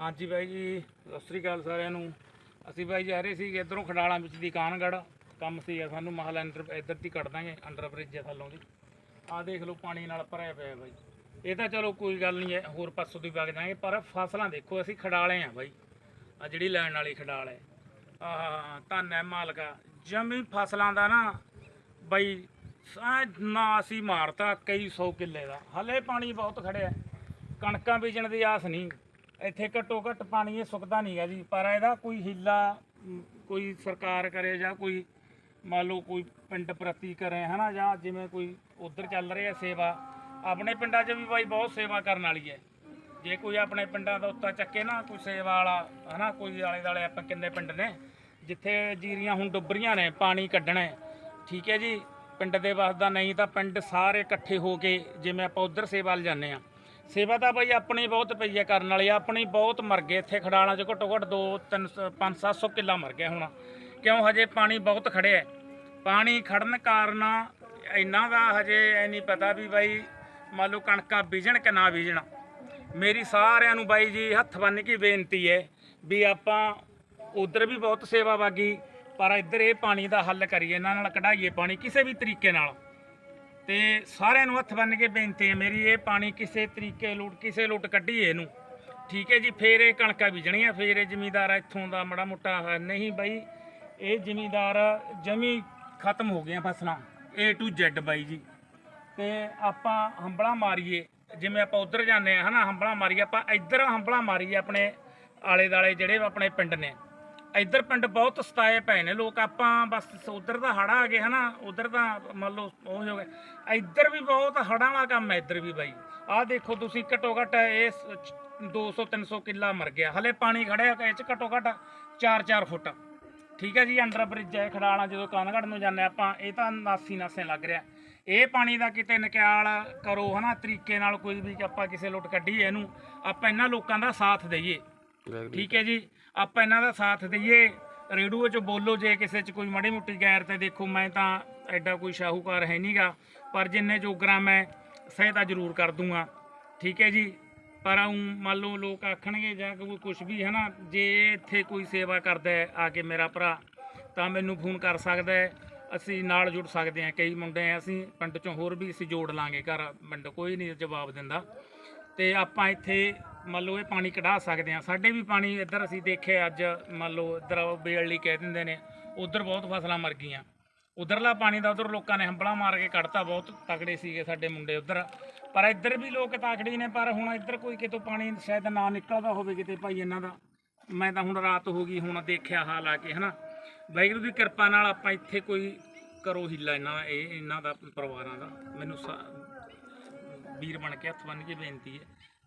ਹਾਂਜੀ ਬਾਈ ਜੀ, ਸਤਿ ਸ੍ਰੀ ਅਕਾਲ ਸਾਰਿਆਂ ਨੂੰ। ਅਸੀਂ ਬਾਈ ਜਾ ਰਹੇ ਸੀ ਇਧਰੋਂ ਖਡਾਲਾਂ ਵਿੱਚ ਦੀ ਕਾਨਗੜ। ਕੰਮ ਸੀਗਾ ਸਾਨੂੰ ਮਹਲ ਅੰਡਰ ਇੱਧਰ ਦੀ ਕੱਢ ਦਾਂਗੇ, ਅੰਡਰ ਬ੍ਰਿਜ ਹੈ ਥੱਲੋਂ ਦੀ। ਆਹ ਦੇਖ ਲਓ ਪਾਣੀ ਨਾਲ ਭਰਿਆ ਪਿਆ ਬਾਈ। ਇਹ ਤਾਂ ਚਲੋ ਕੋਈ ਗੱਲ ਨਹੀਂ ਹੈ, ਹੋਰ ਪਾਸੋਂ ਦੀ ਵਗ ਜਾਾਂਗੇ ਪਰ ਫਸਲਾਂ ਦੇਖੋ, ਅਸੀਂ ਖਡਾਲੇ ਆ ਬਾਈ। ਆ ਜਿਹੜੀ ਲੈਣ ਵਾਲੀ ਖਡਾਲ ਹੈ। ਆਹ ਧੰਨ ਹੈ ਮਾਲਕਾ ਜਮੀ ਫਸਲਾਂ ਦਾ ਨਾ ਬਾਈ ਨਾ ਅਸੀਂ ਮਾਰਤਾ, ਕਈ ਸੌ ਕਿੱਲੇ ਦਾ। ਹਲੇ ਪਾਣੀ ਬਹੁਤ ਖੜਿਆ। ਕਣਕਾਂ ਬੀਜਣ ਦੀ ਆਸ ਨਹੀਂ। ਇੱਥੇ ਘੱਟੋ ਘੱਟ ਪਾਣੀ ਇਹ ਸੁੱਕਦਾ ਹੈ ਜੀ ਪਰ ਇਹਦਾ ਕੋਈ ਹੀਲਾ ਮ, ਕੋਈ ਸਰਕਾਰ ਕਰੇ ਜਾਂ ਕੋਈ ਮੰਨ ਲਓ ਕੋਈ ਪਿੰਡ ਪ੍ਰਤੀ ਕਰੇ ਹਨਾ ਜਾਂ ਜਿਵੇਂ ਕੋਈ ਉਧਰ ਚੱਲ ਰਿਹਾ ਸੇਵਾ ਆਪਣੇ ਪਿੰਡਾਂ 'ਚ ਵੀ ਬਾਈ ਬਹੁਤ ਸੇਵਾ ਕਰਨ ਵਾਲੀ ਹੈ। ਜੇ ਕੋਈ ਆਪਣੇ ਪਿੰਡਾਂ ਦਾ ਉੱਤਾ ਚੱਕੇ ਨਾ ਕੋਈ ਸੇਵਾ ਵਾਲਾ ਹਨਾ ਕੋਈ ਆਲੇ ਦਾਲੇ ਆਪਾਂ ਕਿੰਨੇ ਪਿੰਡ ਨੇ ਜਿੱਥੇ ਜੀਰੀਆਂ ਹੁਣ ਡੁੱਬਰੀਆਂ ਨੇ ਪਾਣੀ ਕੱਢਣਾ ਹੈ ਠੀਕ ਹੈ ਜੀ ਪਿੰਡ ਦੇ ਵਸਦਾ ਨਹੀਂ ਤਾਂ ਪਿੰਡ ਸਾਰੇ ਇਕੱਠੇ ਹੋ ਕੇ ਜਿਵੇਂ ਆਪਾਂ ਉਧਰ ਸੇਵਾ ਲ ਜਾਂਦੇ ਆ ਸੇਵਾ ਤਾਂ ਬਈ ਆਪਣੀ ਬਹੁਤ ਪਈ ਹੈ ਕਰਨ ਵਾਲੀ, ਆਪਣੀ ਬਹੁਤ ਮਰ ਗਏ ਇੱਥੇ ਖੜਾਲਾਂ 'ਚ ਘੱਟੋ ਘੱਟ 2 3 5 700 ਕਿੱਲਾ ਮਰ ਗਿਆ ਹੁਣ। ਕਿਉਂ ਹਜੇ ਪਾਣੀ ਬਹੁਤ ਖੜਿਆ ਹੈ। ਪਾਣੀ ਖੜਨ ਕਾਰਨ ਇੰਨਾ ਦਾ ਹਜੇ ਐ ਨਹੀਂ ਪਤਾ ਵੀ ਬਾਈ ਮੰਨ ਲਓ ਕਣਕਾਂ ਬੀਜਣ ਕਿ ਨਾ ਬੀਜਣ। ਮੇਰੀ ਸਾਰਿਆਂ ਨੂੰ ਬਾਈ ਜੀ ਹੱਥ ਬੰਨ ਕੇ ਬੇਨਤੀ ਹੈ ਵੀ ਆਪਾਂ ਉਧਰ ਵੀ ਬਹੁਤ ਸੇਵਾ ਵਾਗੀ, ਪਰ ਇੱਧਰ ਇਹ ਪਾਣੀ ਦਾ ਹੱਲ ਕਰੀਏ, ਇਹਨਾਂ ਨਾਲ ਕਢਾਈਏ ਪਾਣੀ ਕਿਸੇ ਵੀ ਤਰੀਕੇ ਨਾਲ। ਤੇ ਸਾਰਿਆਂ ਨੂੰ ਹੱਥ ਬੰਨ ਕੇ ਬੇਨਤੀ ਹੈ ਮੇਰੀ ਇਹ ਪਾਣੀ ਕਿਸੇ ਤਰੀਕੇ ਲੁੱਟ, ਕਿਸੇ ਲੁੱਟ ਕੱਢੀਏ ਇਹਨੂੰ ਠੀਕ ਹੈ ਜੀ, ਫੇਰ ਇਹ ਕਣਕਾਂ ਬੀਜਣੀਆਂ, ਫੇਰ ਇਹ ਜ਼ਿਮੀਦਾਰ ਇੱਥੋਂ ਦਾ ਮੜਾ ਮੋਟਾ ਹੈ। ਨਹੀਂ ਬਾਈ, ਇਹ ਜ਼ਿਮੀਦਾਰ ਜਮੀ ਖਤਮ ਹੋ ਗਈਆਂ ਫਸਲਾਂ, A to Z ਬਾਈ ਜੀ ਤੇ ਆਪਾਂ ਹੰਬਲਾ ਮਾਰੀਏ, ਜਿਵੇਂ ਆਪਾਂ ਉਧਰ ਜਾਂਦੇ ਆ ਹਨਾ, ਹੰਬਲਾ ਮਾਰੀਏ, ਆਪਾਂ ਇੱਧਰ ਹੰਬਲਾ ਮਾਰੀਏ ਆਪਣੇ ਆਲੇ ਦਾਲੇ ਜਿਹੜੇ ਆਪਣੇ ਪਿੰਡ ਨੇ ਇੱਧਰ ਪਿੰਡ ਬਹੁਤ ਸਤਾਏ ਪਏ ਨੇ ਲੋਕ, ਆਪਾਂ ਬਸ ਉਧਰ ਦਾ ਹੜਾ ਆ ਗਏ ਹਨਾ, ਉਧਰ ਦਾ ਮੰਨ ਲਓ ਉਹ ਹੋ ਗਿਆ। ਇੱਧਰ ਵੀ ਬਹੁਤ ਹੜਾਂ ਵਾਲਾ ਕੰਮ ਹੈ ਇੱਧਰ ਵੀ ਬਾਈ। ਆਹ ਦੇਖੋ ਤੁਸੀਂ ਘਟੋ ਘਟ ਇਹ 200 300 ਕਿੱਲਾ ਮਰ ਗਿਆ। ਹਲੇ ਪਾਣੀ ਖੜਿਆ ਇਹ ਚ ਘਟੋ ਘਟ 4-4 ਫੁੱਟ। ਠੀਕ ਹੈ ਜੀ, ਅੰਡਰ ਬ੍ਰਿਜ ਹੈ ਖੜਾਲਾ ਜਦੋਂ ਕਾਨਗੜ ਨੂੰ ਜਾਂਦੇ ਆਪਾਂ, ਇਹ ਤਾਂ ਨਾਸੀ ਨਾਸੇ ਲੱਗ ਰਿਹਾ। ਇਹ ਪਾਣੀ ਦਾ ਕਿਤੇ ਨਿਕਾਲ ਕਰੋ ਹਨਾ, ਤਰੀਕੇ ਨਾਲ ਕੋਈ ਵੀ ਆਪਾਂ ਕਿਸੇ ਲੁੱਟ ਕੱਢੀਏ ਇਹਨੂੰ, ਆਪਾਂ ਇਹਨਾਂ ਲੋਕਾਂ ਦਾ ਸਾਥ ਦਈਏ। ਠੀਕ ਹੈ ਜੀ। ਆਪਾਂ ਇਹਨਾਂ ਦਾ ਸਾਥ ਦਈਏ। ਰੇਡੀਓ 'ਚ ਬੋਲੋ, ਜੇ ਕਿਸੇ 'ਚ ਕੋਈ ਮਾੜੀ ਮੁੱਟੀ ਗੈਰ ਤੇ ਦੇਖੋ, ਮੈਂ ਤਾਂ ਐਡਾ ਕੋਈ ਸ਼ਾਹੂਕਾਰ ਹੈ ਨਹੀਂਗਾ ਪਰ ਜਿੰਨੇ ਜੋਗਰਾ ਮੈਂ ਸਹਾਇਤਾ ਜ਼ਰੂਰ ਕਰ ਦੂੰਗਾ। ਠੀਕ ਹੈ ਜੀ। ਪਰ ਉਂ ਮੰਨ ਲਓ, ਲੋਕ ਆਖਣਗੇ ਜਾਂ ਕੋਈ ਕੁਝ ਵੀ ਹੈ ਨਾ ਜੇ ਇੱਥੇ ਕੋਈ ਸੇਵਾ ਕਰਦਾ ਹੈ ਆ ਕੇ ਮੇਰਾ ਭਰਾ, ਤਾਂ ਮੈਨੂੰ ਫੋਨ ਕਰ ਸਕਦਾ ਹੈ। ਅਸੀਂ ਨਾਲ ਜੁੜ ਸਕਦੇ ਹਾਂ। ਕਈ ਮੁੰਡੇ ਆ ਅਸੀਂ ਪਿੰਡ ਚੋਂ ਹੋਰ ਵੀ ਅਸੀਂ ਜੋੜ ਲਾਂਗੇ ਘਰ। ਪਿੰਡ ਕੋਈ ਨਹੀਂ ਜਵਾਬ ਦਿੰਦਾ। ਤੇ ਆਪਾਂ ਇੱਥੇ ਮੰਨ ਲਓ ਇਹ ਪਾਣੀ ਕਢਾ ਸਕਦੇ ਹਾਂ। ਸਾਡੇ ਵੀ ਪਾਣੀ ਇੱਧਰ ਅਸੀਂ ਦੇਖਿਆ ਅੱਜ, ਮੰਨ ਲਓ ਇੱਧਰ ਬੇਲਲੀ ਕਹਿ ਦਿੰਦੇ ਨੇ, ਉਧਰ ਬਹੁਤ ਫਸਲਾਂ ਮਰ ਗਈਆਂ। ਉਧਰਲਾ ਪਾਣੀ ਦਾ ਉਧਰ ਲੋਕਾਂ ਨੇ ਹੰਬਲਾ ਮਾਰ ਕੇ ਕੱਢਤਾ, ਬਹੁਤ ਤਕੜੇ ਸੀਗੇ ਸਾਡੇ ਮੁੰਡੇ ਉਧਰ। ਪਰ ਇੱਧਰ ਵੀ ਲੋਕ ਤਾਕੜੇ ਨੇ, ਪਰ ਹੁਣ ਇੱਧਰ ਕੋਈ ਕਿਤੋਂ ਪਾਣੀ ਸ਼ਾਇਦ ਨਾ ਨਿਕਲਦਾ ਹੋਵੇ ਕਿਤੇ ਭਾਈ ਇਹਨਾਂ ਦਾ। ਮੈਂ ਤਾਂ ਹੁਣ ਰਾਤ ਹੋ ਗਈ, ਹੁਣ ਦੇਖਿਆ ਹਾਲ ਆ ਕੇ, ਹਨਾ। ਵਾਹਿਗੁਰੂ ਦੀ ਕਿਰਪਾ ਨਾਲ ਆਪਾਂ ਇੱਥੇ ਕੋਈ ਕਰੋ ਹਿੱਲਾ ਇਹਨਾਂ ਦਾ ਇਹ ਇਹਨਾਂ ਦਾ ਪਰਿਵਾਰਾਂ ਦਾ। ਮੈਨੂੰ ਸਾ- ਵੀਰ ਬਣ ਕੇ ਹੱਥ ਬੰਨ ਕੇ ਬੇਨਤੀ ਹੈ।